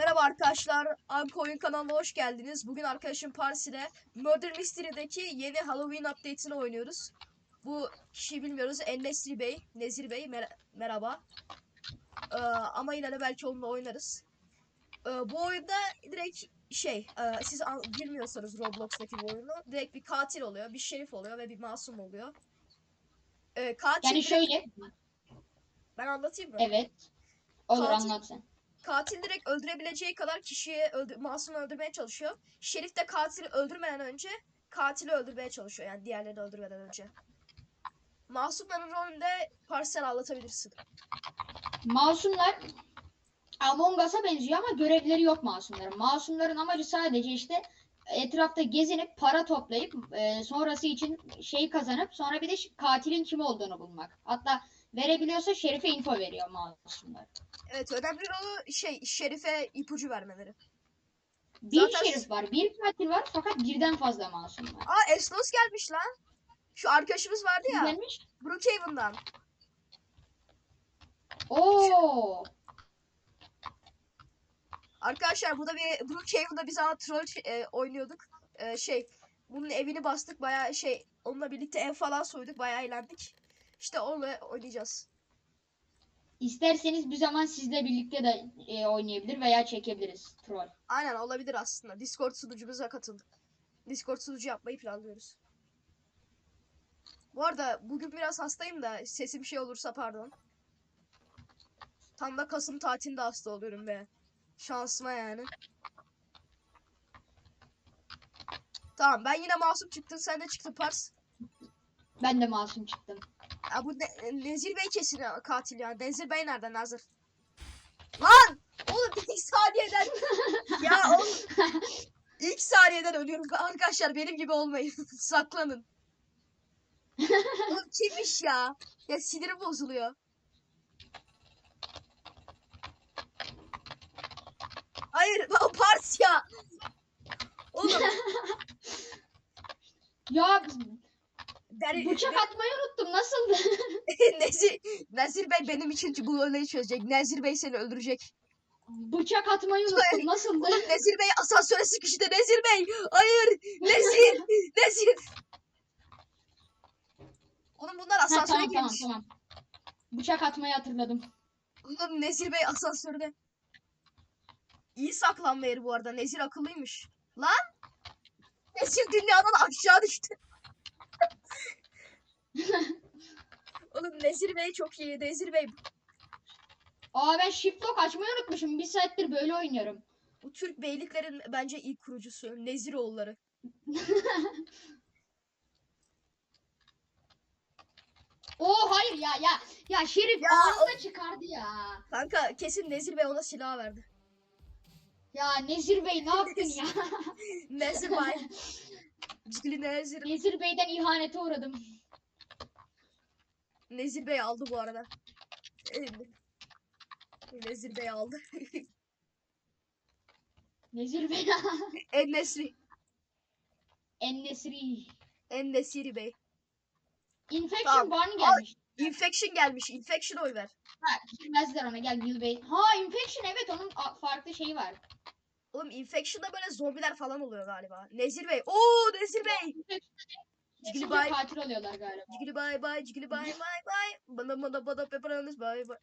Merhaba arkadaşlar, Anko Oyun kanalına hoş geldiniz. Bugün arkadaşım Pars ile Murder Mystery'deki yeni Halloween update'ini oynuyoruz. Bu kişiyi bilmiyoruz. Ennesri Bey, Nezir Bey mer- merhaba. Ee, ama yine de belki onunla oynarız. Ee, bu oyunda direkt şey, e, siz an- bilmiyorsanız Roblox'taki bu oyunu, direkt bir katil oluyor, bir şerif oluyor ve bir masum oluyor. Ee, katil Yani şöyle, ben anlatayım mı? evet. Olur Katil- anlat sen. Katil direkt öldürebileceği kadar kişiyi öldü masumu öldürmeye çalışıyor. Şerif de katili öldürmeden önce katili öldürmeye çalışıyor. Yani diğerlerini öldürmeden önce. Masumların rolünde parsel anlatabilirsin. Masumlar Among Us'a benziyor ama görevleri yok masumların. Masumların amacı sadece işte etrafta gezinip para toplayıp e, sonrası için şey kazanıp sonra bir de katilin kim olduğunu bulmak. Hatta verebiliyorsa şerife info veriyor masumlar. Evet önemli rolü şey şerife ipucu vermeleri. Bir Zaten- şerif var, bir katil var fakat birden fazla masum var. Aa Eslos gelmiş lan. Şu arkadaşımız vardı ya. Gelmiş. Brookhaven'dan. Oo. Arkadaşlar burada bir Brookhaven'da biz ama troll e, oynuyorduk. E, şey bunun evini bastık bayağı şey onunla birlikte ev falan soyduk bayağı eğlendik. İşte onunla oynayacağız. İsterseniz bir zaman sizle birlikte de e, oynayabilir veya çekebiliriz troll. Aynen olabilir aslında. Discord sunucumuza katıldık. Discord sunucu yapmayı planlıyoruz. Bu arada bugün biraz hastayım da sesim şey olursa pardon. Tam da Kasım tatilinde hasta oluyorum be. Şansıma yani. Tamam ben yine masum çıktın sen de çıktın Pars. Ben de masum çıktım. Ya bu ne, Nezir Bey kesin katil ya. Nezir Bey nerede Nazır? Lan! Oğlum ilk saniyeden ya oğlum ilk saniyeden ölüyorum. Arkadaşlar benim gibi olmayın. Saklanın. Oğlum kimmiş ya? Ya sinirim bozuluyor. Hayır, o Pars ya. Oğlum, Ya bıçak atmayı unuttum. Nasıldı? Nezir, Nezir Bey benim için bu olayı çözecek. Nezir Bey seni öldürecek. Bıçak atmayı unuttum. Nasıldı? Oğlum Nezir Bey asansöre sıkıştı. Nezir Bey. Hayır. Nezir. Nezir. Oğlum bunlar asansöre tamam tamam girmiş. tamam. Bıçak atmayı hatırladım. Oğlum Nezir Bey asansörde. İyi saklanma yeri bu arada. Nezir akıllıymış. Lan. Nezir dünyadan aşağı düştü. Oğlum Nezir Bey çok iyi. Nezir Bey Aa ben shift lock açmayı unutmuşum. Bir saattir böyle oynuyorum. bu Türk beyliklerin bence ilk kurucusu. Neziroğulları. Oo hayır ya ya. Ya Şerif Ya, anında çıkardı ya. Kanka kesin Nezir Bey ona silah verdi. Ya Nezir Bey ne yaptın ya? Nezir Bey. Nezir. Nezir Bey'den ihanete uğradım. Nezir Bey aldı bu arada. Nezir Bey aldı. Nezir Bey. en Nesri. en Nesri. En Nesiri Bey. Infection Tamam. Barney gelmiş. Infection gelmiş. Infection oy ver. Ha, girmezler ona gel Bill Bey. Ha Infection evet onun farklı şeyi var. Oğlum Infection'da böyle zombiler falan oluyor galiba. Nezir Bey. Oo Nezir Bey. Cigili bay. katil oluyorlar galiba. Cigili bay bay. Cigili bay bay bay. Bana bana bana pepperanız bay bay.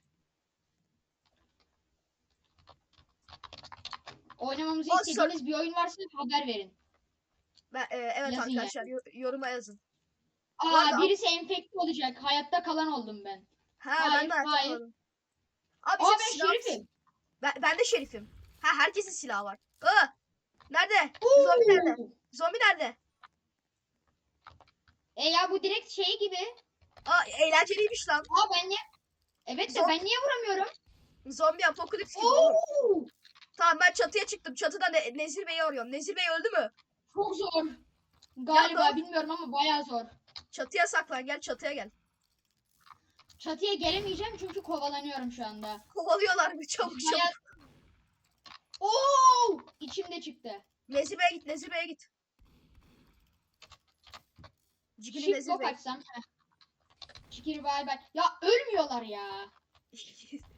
Oynamamızı O istediğiniz bir oyun varsa haber verin. Ben, e, evet Yazın arkadaşlar yo- yoruma yazın. Aa arada- birisi enfekte olacak. Hayatta kalan oldum ben. Ha Hayır, ben de hayır. hatırladım. Abi Aa ben silah- şerifim. Ben, ben de şerifim. Ha herkesin silahı var. Aa, nerede? Oo. Zombi nerede? Zombi nerede? E ya bu direkt şey gibi. Aa eğlenceliymiş lan. Aa ben niye? Evet de ben niye vuramıyorum? Zombi apokalips gibi. Oo! Tamam ben çatıya çıktım. Çatıda ne, Nezir Bey'i arıyorum. Nezir Bey öldü mü? Çok zor. Galiba Ya, bilmiyorum ama bayağı zor. Çatıya saklan gel çatıya gel. Çatıya gelemeyeceğim çünkü kovalanıyorum şu anda. Kovalıyorlar mı çabuk çabuk. Bayağı... Oo! İçimde çıktı. Nezir Bey'e git Nezir Bey'e git. Cigili Shift Bey. açsam. Çikiri bay bay. Ya ölmüyorlar ya.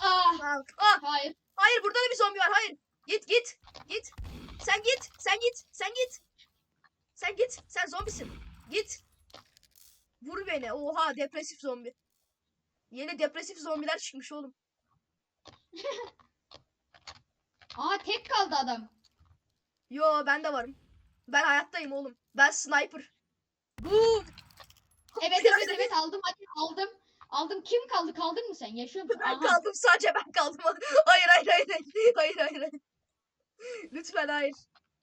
Aa, aa, Hayır. hayır burada da bir zombi var. Hayır. Git git. Git. Sen git. Sen git. Sen git. Sen git. Sen zombisin. Git. Vur beni. Oha depresif zombi. Yeni depresif zombiler çıkmış oğlum. Aa tek kaldı adam. Yo ben de varım. Ben hayattayım oğlum. Ben sniper. Boom. Evet evet evet aldım hadi aldım. Aldım. Kim kaldı? Kaldın mı sen? Yaşıyor musun? Ben Aha. kaldım sadece ben kaldım. Hayır hayır hayır hayır hayır hayır. hayır. Lütfen hayır.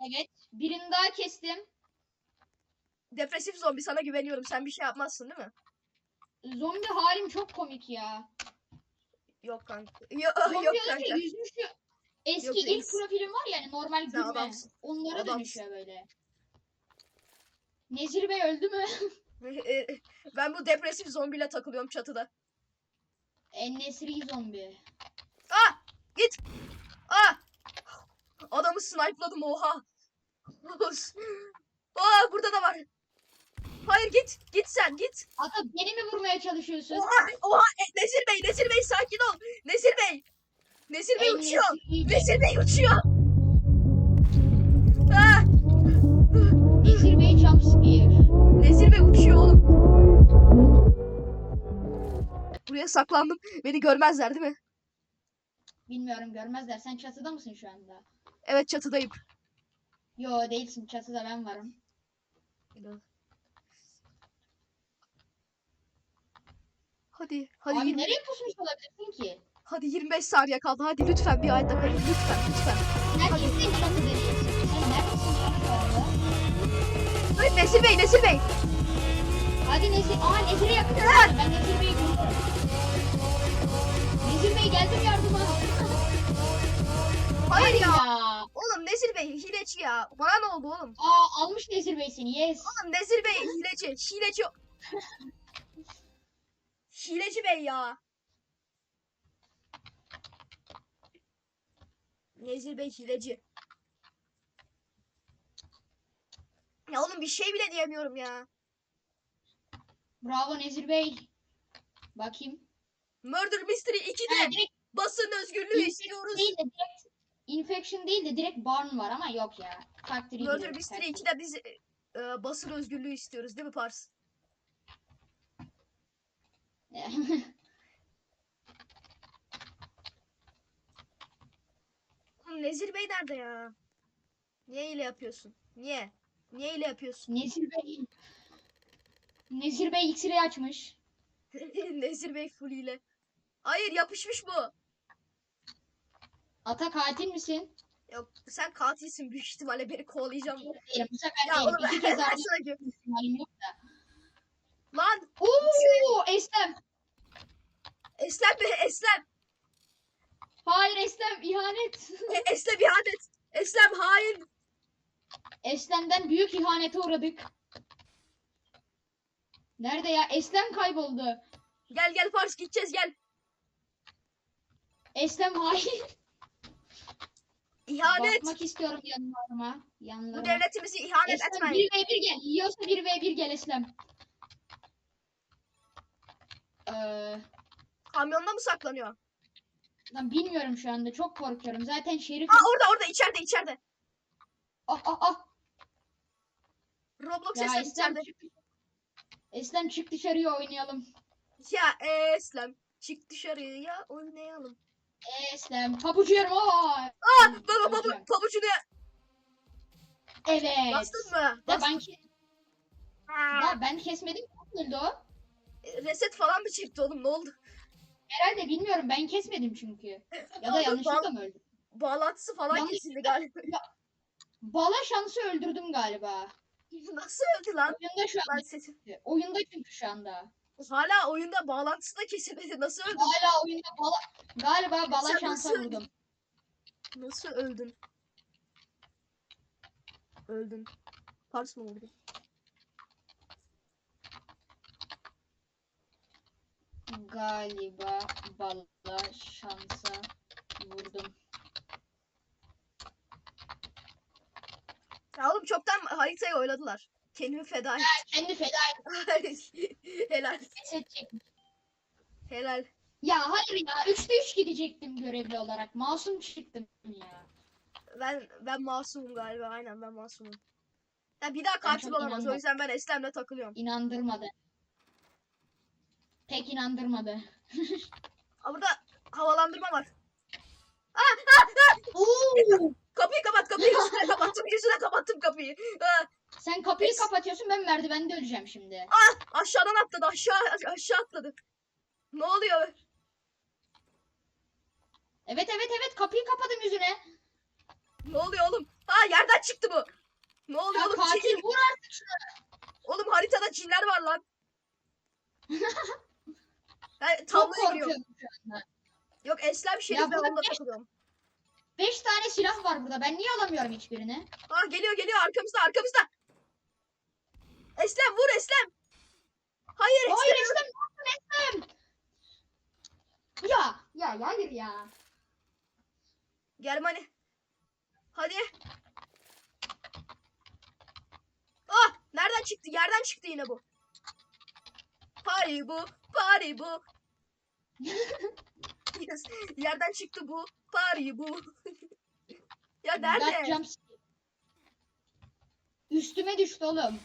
Evet. Birini daha kestim. Depresif zombi sana güveniyorum. Sen bir şey yapmazsın değil mi? Zombi halim çok komik ya. Yok kanka. Yo, Zombi yok kanka. yüzünü şu eski Yok, ilk reis. profilim var yani normal Sen gülme. adamsın. Onlara Adamsın. dönüşüyor böyle. Nezir Bey öldü mü? E, ben bu depresif zombiyle takılıyorum çatıda. en nesri zombi. Ah! Git! Ah! Adamı snipe'ladım oha. Aa burada da var. Hayır git. Git sen git. Ata beni mi vurmaya çalışıyorsun? Oha! Oha! E, Nezir Bey, Nezir Bey sakin ol. Nezir Bey. Nezir Bey uçuyor. Nezir Bey uçuyor. Ah! Nezir Bey jumpscare. Nezir Bey uçuyor oğlum. Buraya saklandım. Beni görmezler değil mi? Bilmiyorum görmezler. Sen çatıda mısın şu anda? Evet çatıdayım. Yo değilsin. Çatıda ben varım. Hadi, hadi Abi 20 nereye pusmuş olabilirsin ki? Hadi 25 saniye kaldı. Hadi lütfen bir ayda kalın. Lütfen, lütfen. Neredesin? Hayır, Nezir Bey, Nezir Bey. Hadi Nezir. Aa Nezir'e yakın. Ben Nezir Bey'i görüyorum. Nezir Bey geldim yardıma. Hayır ya. ya. Oğlum Nezir Bey hileci ya. Bana ne oldu oğlum? Aa almış Nezir Bey seni. Yes. Oğlum Nezir Bey hileci. Hileci. hileci Bey ya. Nezir Bey hileci. Ya oğlum bir şey bile diyemiyorum ya. Bravo Nezir Bey. Bakayım. Murder Mystery 2'de Ha, direkt basın özgürlüğü istiyoruz. değil de direkt infection değil de direkt barn var ama yok ya. Takdiri Murder Mystery takdir. 2'de biz e, e, basın özgürlüğü istiyoruz değil mi Pars? Oğlum Nezir Bey nerede ya? Niye ile yapıyorsun? Niye? Niye ile yapıyorsun? Nezir Bey. Nezir Bey X-ray açmış. Nezir Bey full ile. Hayır yapışmış bu. Ata katil misin? Yok sen katilsin büyük ihtimalle beni kovalayacağım. Değilim. Bu sefer Ya değilim. İki kez aynı sana gö- ihtimalim yok da. Lan Oo Eslem. Eslem be Eslem. Hayır Eslem ihanet. E, Eslem ihanet. Eslem hain. Eslem'den büyük ihanete uğradık. Nerede ya? Eslem kayboldu. Gel gel Pars gideceğiz gel. Eslem hain. İhanet. Bakmak istiyorum yanlarıma. Yanlarıma. Bu devletimizi ihanet Eslem etmeyin. 1v1 gel. Yiyorsa 1v1 gel Eslem. Ee, Kamyonda mı saklanıyor? Lan bilmiyorum şu anda. Çok korkuyorum. Zaten şerif... Aa orada orada içeride içeride. Ah ah ah. Roblox Ya Eslem içeride. çık. Eslem çık dışarıya oynayalım. Ya Eslem. Çık dışarıya oynayalım. Eslem. Pabucu yiyorum. Aa. Aa baba baba Öleceğim. pabucunu Evet. bastın mı? Ya Bastın. ben, ke- ya ben kesmedim. Nasıl öldü o? Reset falan mı çekti oğlum ne oldu? Herhalde bilmiyorum. Ben kesmedim çünkü. Ya da Oğlum, yanlışlıkla mı öldüm? Bağlantısı falan Yanlış- kesildi galiba. Bala şansı öldürdüm galiba. Nasıl öldü lan? Oyunda şu Ben sesim. Oyunda çünkü şu anda. Hala oyunda bağlantısı da kesilmedi. Nasıl öldün? Hala oyunda bala... Galiba bala Sen şansa nasıl vurdum. Nasıl öldün? Öldün. Pars mı oldu? Galiba bala şansa vurdum. Ya oğlum çoktan haritayı oyladılar. Kendimi feda Kendi feda et. helal. et çekmiş. Helal. Ya hayır ya. Üçte üç gidecektim görevli olarak. Masum çıktım ya. Ben ben masumum galiba. Aynen ben masumum. Ya bir daha katil olamaz. O yüzden ben Eslem'le takılıyorum. İnandırmadı. Pek inandırmadı. Aa, burada havalandırma var. Oo! Kapıyı kapat kapıyı yüzüne kapattım. Yüzüne kapattım kapıyı. Aa, Sen kapıyı Es- kapatıyorsun ben merdivende öleceğim şimdi. aşağıdan atladı. Aşağı aşağı atladı. Ne oluyor? Evet evet evet kapıyı kapadım yüzüne. Ne oluyor oğlum? Ha yerden çıktı bu. Ne oluyor Ya oğlum? katil Cin- vur artık şunu. Oğlum haritada cinler var lan. Ben Çok tabloya giriyorum. korkuyorum şu anda. Yok Eslem Şerif ben burada onunla beş- takılıyorum. Beş tane silah var burada. Ben niye alamıyorum hiçbirini? Ha geliyor geliyor arkamızda arkamızda. Eslem vur Eslem. Hayır Eslem. Hayır Eslem ne yaptın Eslem? Ya ya hayır ya. Germani. Hadi. Ah nereden çıktı? Yerden çıktı yine bu. Pari bu. Pari bu. Yes, Yerden çıktı bu. Pari bu. ya nerede? Üstüme düştü oğlum.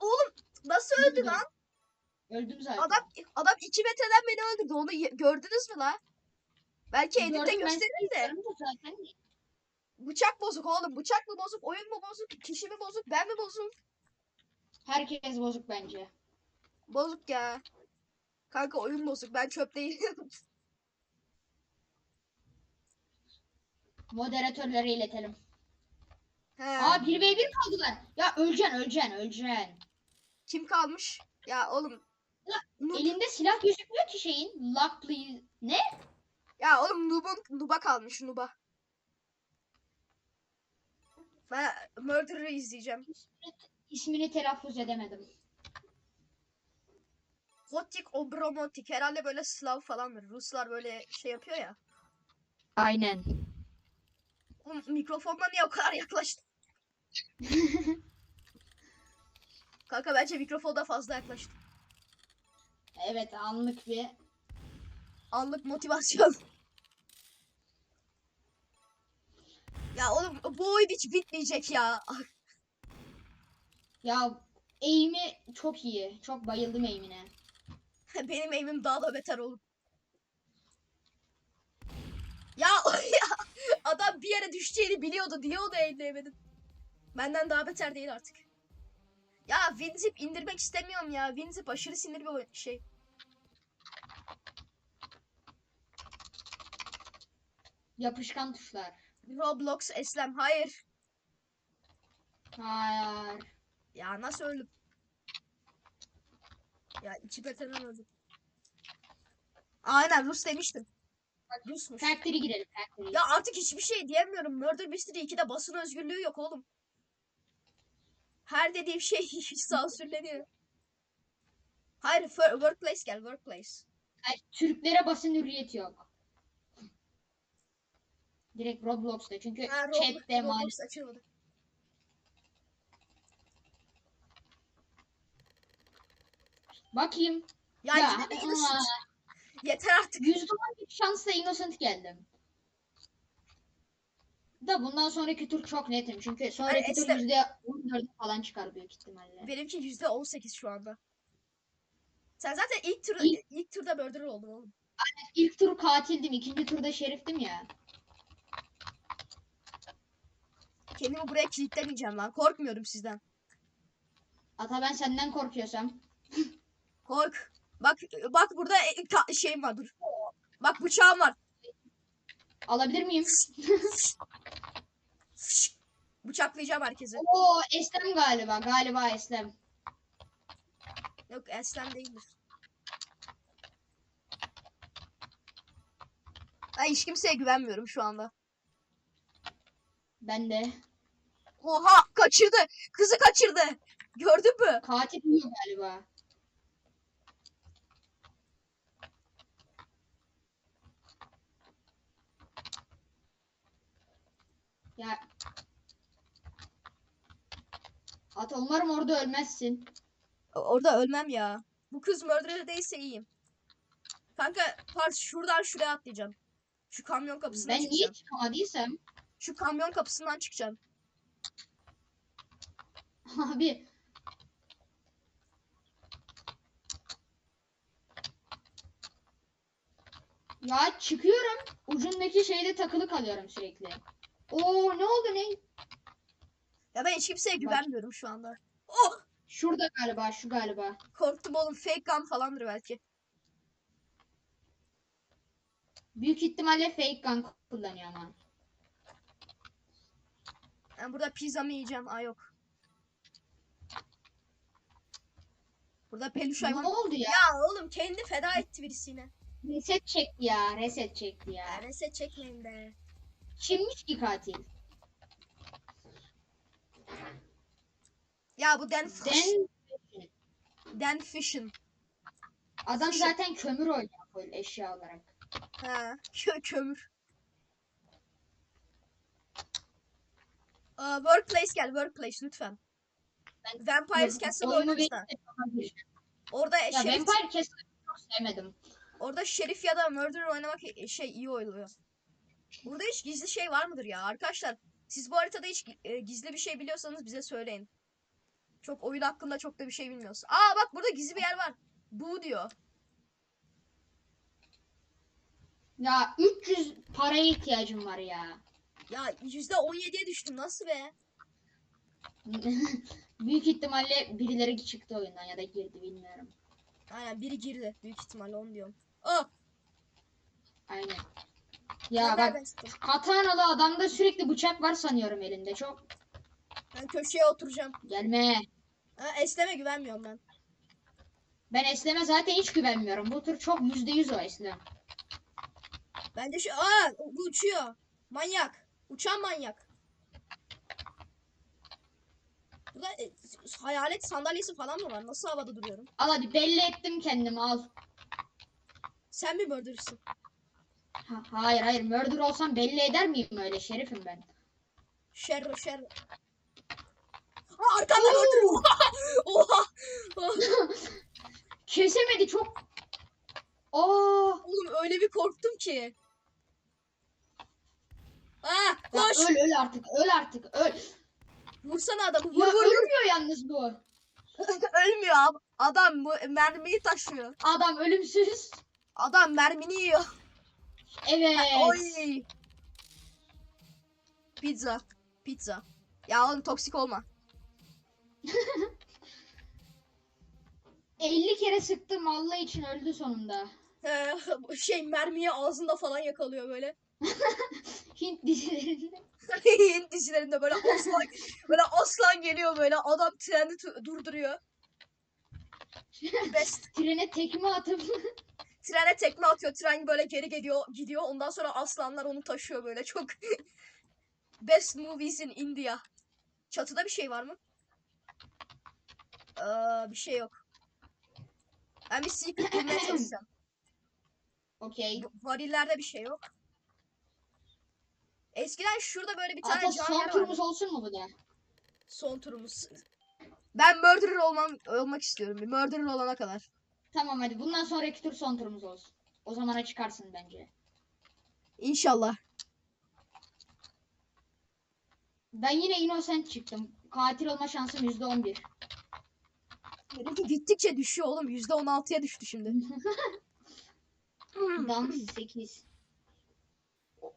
Oğlum nasıl öldü lan? Öldüm zaten. Adam adam 2 metreden beni öldürdü. Onu ye- gördünüz mü lan? Belki editte Gördüm, ben gösterir de. Zaten. Bıçak bozuk oğlum. Bıçak mı bozuk? Oyun mu bozuk? Kişi mi bozuk? Ben mi bozuk? Herkes bozuk bence. Bozuk ya. Kanka oyun bozuk. Ben çöp değilim. Moderatörlere iletelim. He. Aa 1v1 kaldılar. Ya öleceksin öleceksin öleceksin. Kim kalmış? Ya oğlum. Noob. Elinde silah gözükmüyor ki şeyin. Please. Ne? Ya oğlum Noob'un Noob'a kalmış Noob'a. Ben Murderer'ı izleyeceğim. İsmini telaffuz edemedim. Hotik Obromotik. Herhalde böyle Slav falandır. Ruslar böyle şey yapıyor ya. Aynen. Oğlum mikrofonla niye o kadar yaklaştın? Kanka bence mikrofonda fazla yaklaştın. Evet anlık bir. Anlık motivasyon. ya oğlum bu oyun hiç bitmeyecek ya. Ya eğimi çok iyi. Çok bayıldım eğimine. Benim aim'im daha da beter oğlum. Ya, ya adam bir yere düşeceğini biliyordu diye onu aimleyemedim. Benden daha beter değil artık. Ya WinZip indirmek istemiyorum ya. WinZip aşırı sinir bir oyun- şey. Yapışkan tuşlar. Roblox Eslem hayır. Hayır. Ya nasıl öldüm? Ya beterden öldüm. Aynen Rus demiştim. Rusmuş. Factory girelim factory. Ya artık hiçbir şey diyemiyorum. Murder Mystery 2'de basın özgürlüğü yok oğlum. Her dediğim şey sansürleniyor. Hayır, workplace gel, workplace. Ay, Türklere basın hürriyeti yok. Direkt Roblox'ta çünkü Ha, chatte Roblox maalesef. açılmadı. Bakayım. Ya, yine de innocent. aa, Yeter artık. %11 şansla innocent geldim. Da bundan sonraki tur çok netim çünkü sonraki tur Esra- %14 falan çıkar büyük ihtimalle. Benimki yüzde 18 şu anda. Sen zaten ilk tur İlk- ilk turda murder oldun oğlum. İlk tur katildim, ikinci turda şeriftim ya. Kendimi buraya kilitlemeyeceğim lan. Korkmuyorum sizden. Ata ben senden korkuyorsam. Kork. Bak bak burada şeyim var dur. Bak bıçağım var. Alabilir miyim? Bıçaklayacağım herkesi. Oo Eslem galiba. Galiba Eslem. Yok Eslem değildir. Ben hiç kimseye güvenmiyorum şu anda. Ben de. Oha kaçırdı. Kızı kaçırdı. Gördün mü? Katil uyuyor galiba. Ya. Ata umarım orada ölmezsin. Orada ölmem ya. Bu kız murderer değilse iyiyim. Kanka Pars şuradan şuraya atlayacağım. Şu kamyon kapısından Ben niye çıkacağım. çıkamadıysam Şu kamyon kapısından çıkacağım. abi Ya çıkıyorum. Ucundaki şeyde takılı kalıyorum sürekli. Oo ne oldu ne? Ya ben hiç kimseye güvenmiyorum şu anda. Oh! Şurada galiba şu galiba. Korktum oğlum fake gun falandır belki. Büyük ihtimalle fake gun kullanıyor ama. Ben burada pizza mı yiyeceğim? Aa yok. Burada peluş Ne hayvan. oldu ya? Ya oğlum kendi feda etti birisi yine. Reset çekti ya. Reset çekti ya. Ya reset çekmeyin be. Kimmiş ki katil? Ya bu Dan. Den Dan Fish'in. adam zaten kömür oynuyor böyle eşya olarak. Ha, kö kömür. Aa, workplace gel, workplace lütfen. Vampires Castle Oyunu. Orada Ya şerif, Vampire Castle'ı çok sevmedim. orada şerif ya da murderer oynamak şey iyi oluyor. Burada hiç gizli şey var mıdır ya? Arkadaşlar siz bu haritada hiç e, gizli bir şey biliyorsanız bize söyleyin. Çok oyun hakkında çok da bir şey bilmiyoruz. Aa bak burada gizli bir yer var. Bu diyor. Ya 300 paraya ihtiyacım var ya. Ya %17'ye düştüm nasıl be? Büyük ihtimalle birileri çıktı oyundan ya da girdi bilmiyorum. Aynen biri girdi büyük ihtimalle onu diyorum. Aa! Aynen. ben Ya bak nereden çıktım? katanalı adamda sürekli bıçak var sanıyorum elinde. Çok Ben köşeye oturacağım. gelme. Ha, güvenmiyorum ben. Ben Eslem'e zaten hiç güvenmiyorum. Bu tur çok yüzde yüz o Eslem. Bence şu... Aa! Bu uçuyor. Manyak. Uçan manyak. Burada e, hayalet sandalyesi falan mı var? Nasıl havada duruyorum? Al hadi belli ettim kendimi al. Sen mi murder'sın? Ha, hayır hayır murder olsam belli eder miyim öyle şerifim ben. Şerro şerro. Aa arkamda murder. Oha! Kesemedi çok. Aa, Oğlum öyle bir korktum ki. Aa ya koş! öl öl artık öl artık öl. Vursana adamı. Vur Ya vur ölmüyor yalnız bu. Ölmüyor abi. Adam bu mermiyi taşıyor. Adam ölümsüz. Adam mermini yiyor. Evet. Oy. Pizza. Pizza. Ya oğlum toksik olma. 50 kere sıktım Allah için öldü sonunda. Şey mermiyi ağzında falan yakalıyor böyle. Hint dizilerinde. Hint dizilerinde böyle aslan böyle aslan geliyor böyle adam treni durduruyor. Best. Trene tekme atıp Trene tekme atıyor. Tren böyle geri gidiyor gidiyor. Ondan sonra aslanlar onu taşıyor böyle çok. Best movies in India. Çatıda bir şey var mı? Aa, bir şey yok. Ben bir secret bulmaya çalışacağım. Okey. Bu- Varillerde bir şey yok. Eskiden şurada böyle bir tane Hatta cam son yer turumuz vardı. olsun mu bu da? Son turumuz. Ben murderer olmam olmak istiyorum. Bir murderer olana kadar. Tamam hadi bundan sonraki tur son turumuz olsun. O zamana çıkarsın bence. İnşallah. Ben yine innocent çıktım. Katil olma şansım %11. Benimki gittikçe düşüyor oğlum. %16'ya düştü şimdi. Dans 8.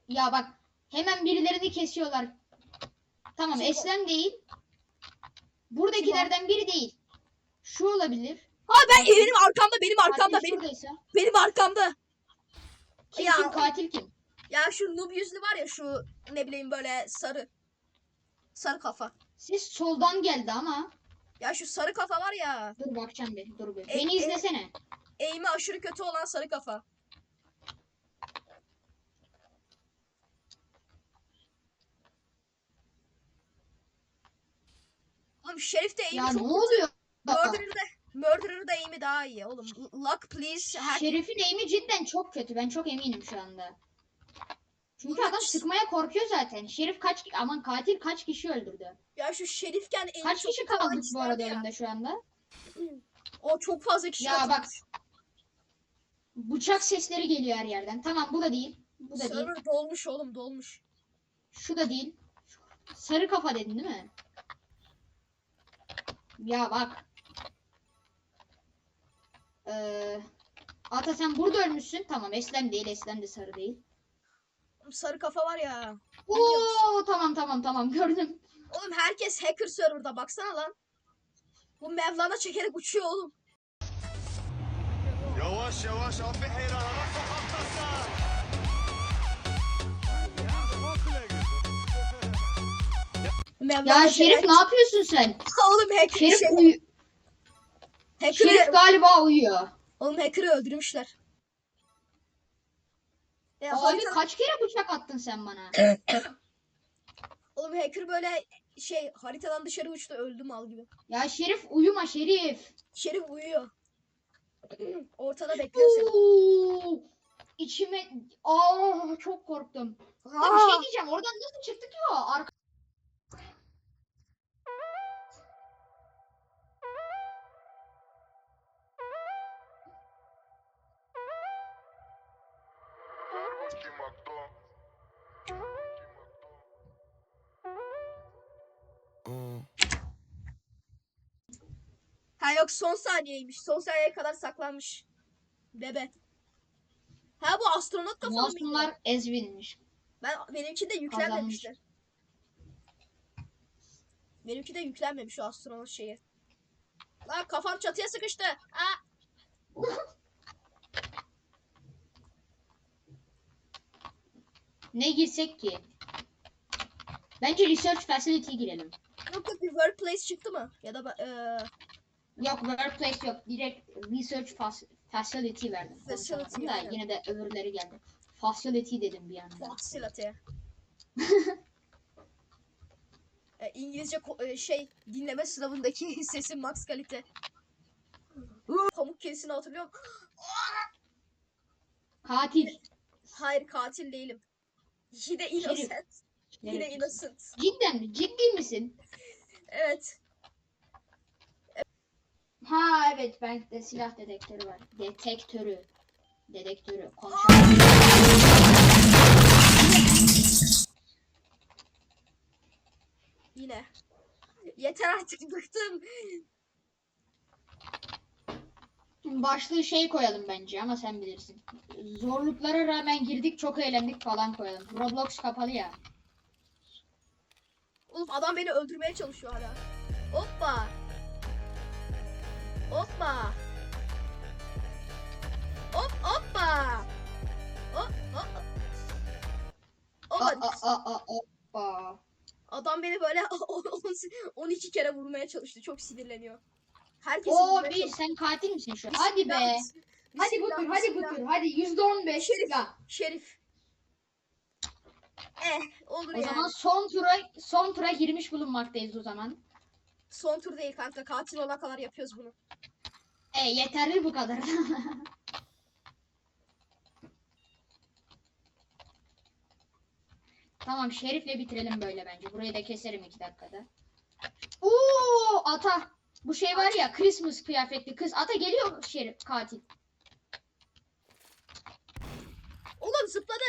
Ya bak hemen birilerini kesiyorlar. Tamam Kim o? Eslem değil. Buradakilerden biri değil. Şu olabilir. Ha ben benim arkamda benim arkamda Katil benim şuradaysa. benim arkamda. Kim Ya, kim katil kim? Ya şu noob yüzlü var ya şu ne bileyim böyle sarı. Sarı kafa. Ses soldan geldi ama. Ya şu sarı kafa var ya. Dur bakacağım bir. Dur bir. E, Beni e- izlesene. Eğimi aşırı kötü olan sarı kafa. Oğlum Şerif de eğimi Ya çok ne oluyor? Murderer'da Murderer'da eğimi daha iyi oğlum. Luck please. Her... Şerif'in aim'i cidden çok kötü. Ben çok eminim şu anda. Çünkü adam sıkmaya korkuyor zaten. Şerif kaç aman katil kaç kişi öldürdü? Ya şu Şerifken eğimi Kaç çok kişi kötü olan kaldı bu arada ya. önünde şu anda? O çok fazla kişi Ya bak. Bıçak sesleri geliyor her yerden. Tamam bu da değil. Bu da değil. Server dolmuş oğlum dolmuş. Şu da değil. Sarı kafa dedin değil mi? Ya bak. Ee, Ata sen burada ölmüşsün. Tamam Eslem değil. Eslem de sarı değil sarı kafa var ya. Oo hani tamam tamam tamam gördüm. Oğlum herkes hacker serverda baksana lan. Bu Mevlana çekerek uçuyor oğlum. Yavaş yavaş abi heyrana sokaktasın. Ya Şerif ne yapıyorsun sen? oğlum hacker Şerif, şey. uyu- hacker Şerif galiba uyuyor. Oğlum hacker'ı öldürmüşler. Ya Abi harita- kaç kere bıçak attın sen bana? oğlum hacker böyle şey haritadan dışarı uçtu öldü mal gibi. Ya Şerif uyuma Şerif. Şerif uyuyor. Ortada bekliyor seni. İçime Aa çok korktum. Ya bir şey diyeceğim. Oradan nasıl çıktık ya? Arka... Ha yok son saniyeymiş. Son saniyeye kadar saklanmış. Bebe. Ha bu astronot kafalı mıydı? Masumlar ezbilmiş. Ben benimki de yüklenmemişler. Benimki de yüklenmemiş o astronot şeyi. Lan kafam çatıya sıkıştı. Ha. Ne girsek ki? Bence research facility girelim. Yok yok bir workplace çıktı mı? Ya da eee, Yok workplace yok. Direkt research facility verdim. Facility da yine de öbürleri geldi. Facility dedim bir anda. facility. E, İngilizce e, şey dinleme sınavındaki sesin max kalite. Pamuk kedisini hatırlıyorum. Katil. Hayır katil değilim. Yine innocent. Yine Evet. innocent. Cidden mi? Ciddi misin? Evet. Ha evet bende silah dedektörü var. Detektörü. Dedektörü. Konuşalım. Yine. Yeter artık bıktım. Başlığı şey koyalım bence ama sen bilirsin. Zorluklara rağmen girdik çok eğlendik falan koyalım. Roblox kapalı ya. Oğlum adam beni öldürmeye çalışıyor hala. Hoppa. Hoppa. Hop hoppa. Hop hop. Hoppa. aa, aa, aa, aa. Adam beni böyle 12 kere vurmaya çalıştı. Çok sinirleniyor. Herkesi Oo bir çalıştı. sen katil misin şu? Hadi be. Hadi bu tur, hadi bu tur. Hadi yüzde on beş. Şerif. Ya. Şerif. Eh olur O yani. zaman son tura son tura girmiş bulunmaktayız o zaman. Son tur değil kanka. Katil olana kadar yapıyoruz bunu. E yeterli bu kadar. tamam Şerif'le bitirelim böyle bence. Burayı da keserim iki dakikada. Oo ata. Bu şey var ya Christmas kıyafetli kız. Ata geliyor Şerif katil. Oğlum zıpladı.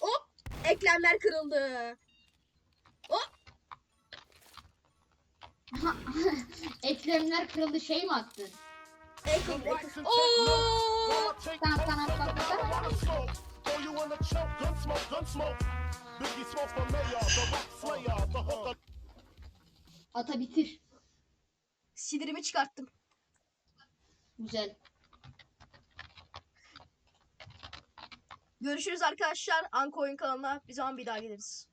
Hop. Eklemler kırıldı. Eklemler kırıldı şey mi attın? Oo. Tamam tamam tamam tamam. Ata bitir. Sinirimi çıkarttım. Güzel. Görüşürüz arkadaşlar. Anko oyun kanalına bir zaman bir daha geliriz.